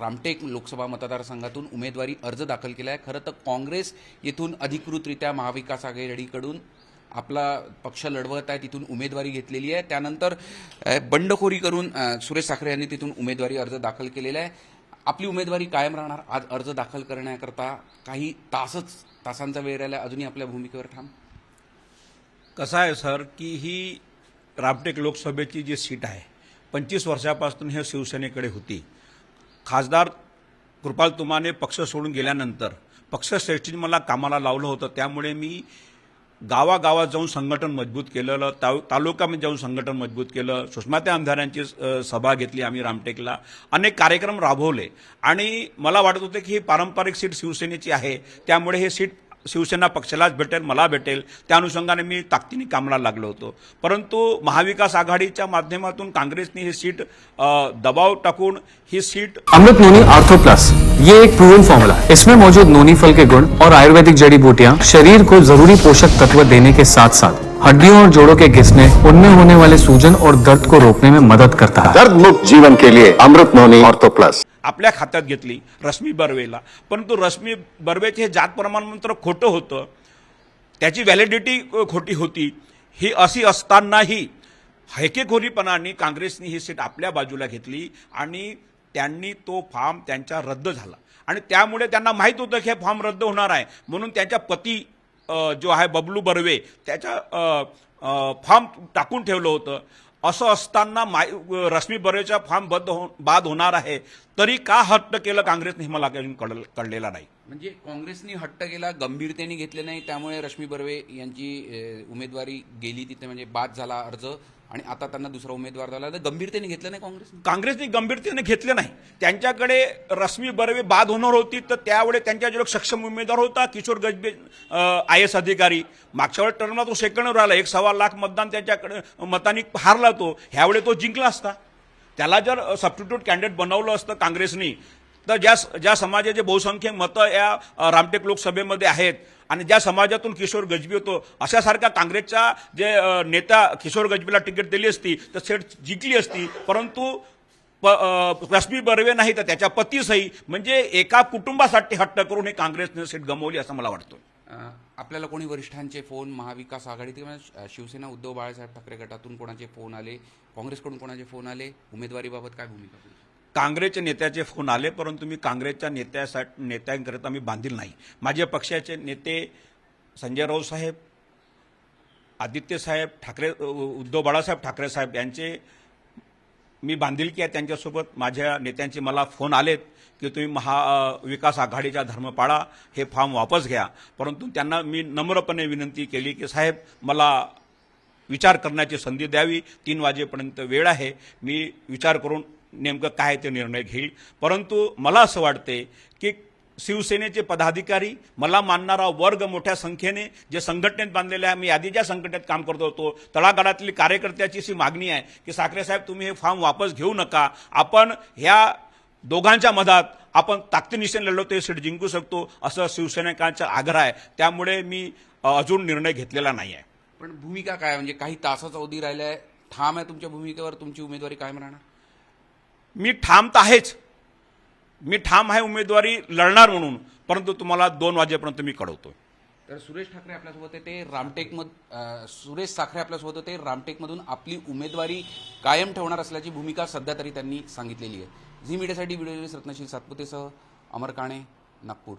रामटेक लोकसभा मतदारसंघातून उमेदवारी अर्ज दाखल केला आहे खरं तर काँग्रेस येथून अधिकृतरित्या महाविकास आघाडीकडून आपला पक्ष लढवत आहे तिथून उमेदवारी घेतलेली आहे. त्यानंतर बंडखोरी करून सुरेश साखरे यांनी तिथून उमेदवारी अर्ज दाखल केलेला आहे. आपली उमेदवारी कायम राहणार आज अर्ज दाखल करण्याकरता काही तासच तासांचा वेळ राहिला. अजूनही आपल्या भूमिकेवर ठाम. कसं आहे सर की ही रामटेक लोकसभेची जी सीट आहे पंचवीस वर्षापासून हे शिवसेनेकडे होती. खासदार कृपाल तुमाने पक्ष सोडून गेल्यानंतर पक्षश्रेष्ठीने मला कामाला लावलं होतं त्यामुळे मी गावागावात जाऊन संघटन मजबूत केलेलं ता तालुक्यामध्ये जाऊन संघटन मजबूत केलं सुषमात्या आमदारांची सभा घेतली आम्ही रामटेकला. अनेक कार्यक्रम राबवले. आणि मला वाटत होते की ही पारंपरिक सीट शिवसेनेची आहे त्यामुळे हे सीट शिवसेना पक्षालाच भेटेल मला भेटेल त्या अनुषंगाने मी ताकदीने कामाला लागलो होतो. परंतु महाविकास आघाडीच्या माध्यमातून काँग्रेसने ही सीट दबाव टाकून ही seat Amrut Noni Ortho Plus. ये एक प्रूवन फॉर्मूला इसमें मौजूद नोनी फल के गुण और आयुर्वेदिक जड़ी बूटियां शरीर को जरूरी पोषक तत्व देने के साथ साथ हड्डियों और जोड़ों के घिसने उनमें होने वाले सूजन और दर्द को रोकने में मदद करता है। दर्द मुक्त जीवन के लिए अमृत नोनी ऑर्थो प्लस। आपल्या खात्यात घेतली रश्मी बर्वेला. परंतु रश्मी बर्वेचे हे जात प्रमाणपत्र खोटं होतं. त्याची व्हॅलिडिटी खोटी होती. ही अशी असतानाही हेकेखोरीपणाने काँग्रेसने ही सीट आपल्या बाजूला घेतली आणि त्यांनी तो फॉर्म त्यांचा रद्द झाला. आणि त्यामुळे त्यांना माहीत होतं की हे फॉर्म रद्द होणार आहे. म्हणून त्यांच्या पती जो आहे बबलू बर्वे त्याच्या फॉर्म टाकून ठेवलं होतं. असं असताना माय रश्मी बर्वेचा फॉर्म बंद हो बाद होणार आहे. तरी का हट्ट केलं काँग्रेसने हे मला कळलं कळलेला नाही. म्हणजे काँग्रेसनी हट्ट केला गंभीरतेने घेतले नाही त्यामुळे रश्मी बर्वे यांची उमेदवारी गेली तिथे म्हणजे बाद झाला अर्ज आणि आता त्यांना दुसरा उमेदवार झाला. तर गंभीरतेने घेतलं नाही काँग्रेस काँग्रेसने गंभीरतेने घेतले नाही. त्यांच्याकडे रश्मी बर्वे बाद होणार होती तर त्यावेळे त्यांच्याजवळ सक्षम उमेदवार होता किशोर गजबे आय एस अधिकारी. मागच्या वेळेस टर्मला तो सेकंडवर आला. एक सव्वा लाख मतदान त्याच्याकडे मतांनी हारला तो. ह्यावेळी तो जिंकला असता. त्याला जर सबस्टिट्यूट कॅन्डिडेट बनवलं असतं काँग्रेसनी तर ज्या ज्या समाजाचे बहुसंख्य मतं या रामटेक लोकसभेमध्ये आहेत आणि ज्या समाजातून किशोर गजबी होतो अशासारख्या काँग्रेसचा जे नेता किशोर गजबीला तिकीट दिली असती तर सेट जिंकली असती परंतु प रश्मी बर्वे नाही तर त्याच्या पतीसही म्हणजे एका कुटुंबासाठी हट्ट करून हे काँग्रेसने सीट गमावली असं मला वाटतं. आपल्याला कोणी वरिष्ठांचे फोन महाविकास आघाडी किंवा म्हणजे, शिवसेना उद्धव बाळासाहेब ठाकरे गटातून कोणाचे फोन आले काँग्रेसकडून कोणाचे फोन आले उमेदवारीबाबत काय भूमिका काँग्रेसच्या नेत्याचे फोन आले परंतु मी काँग्रेसच्या नेत्यासाठी नेत्यांकरिता मी बांधील नाही. माझ्या पक्षाचे नेते संजय राऊत साहेब आदित्य साहेब ठाकरे उद्धव बाळासाहेब ठाकरे साहेब यांचे मी बांधिलकी आहे. त्यांच्यासोबत माझ्या नेत्यांचे मला फोन आलेत की तुम्ही महा विकास आघाडीचा धर्म पाळा हे फॉर्म वापस घ्या. परंतु त्यांना मी नम्रपणे विनंती केली की साहेब मला विचार करण्याची संधी द्यावी. तीन वाजेपर्यंत वेळ आहे. मी विचार करून नेमकं काय ते निर्णय घेईल. परंतु मला असं वाटते की शिवसेनेचे पदाधिकारी मला मानणारा वर्ग मोठ्या संख्येने जे संघटनेत बांधलेले आहे मी आधी ज्या संघटनेत काम करत होतो तळागाळातली कार्यकर्त्याची अशी मागणी आहे की साखरे साहेब तुम्ही हे फॉर्म वापस घेऊ नका. आपण ह्या दोघांच्या मधात आपण ताकदीनिशेने लढलो ते सीट जिंकू शकतो असं शिवसैनिकांचा आग्रह आहे. त्यामुळे मी अजून निर्णय घेतलेला नाही आहे पण भूमिका काय म्हणजे काही तासाचा अवधी राहिला आहे ठाम आहे तुमच्या भूमिकेवर तुमची उमेदवारी कायम राहणार मी ठाम तर आहेच. मी ठाम आहे उमेदवारी लढणार म्हणून परंतु तुम्हाला दोन वाजेपर्यंत मी कळवतो तर सुरेश ठाकरे आपल्यासोबत होते ते रामटेकमध सुरेश साखरे आपल्यासोबत होते. रामटेकमधून आपली उमेदवारी कायम ठेवणार असल्याची भूमिका सध्या तरी त्यांनी सांगितलेली आहे. झी मीडियासाठी व्हिडिओ रत्नशील सातपुतेसह अमर काणे नागपूर.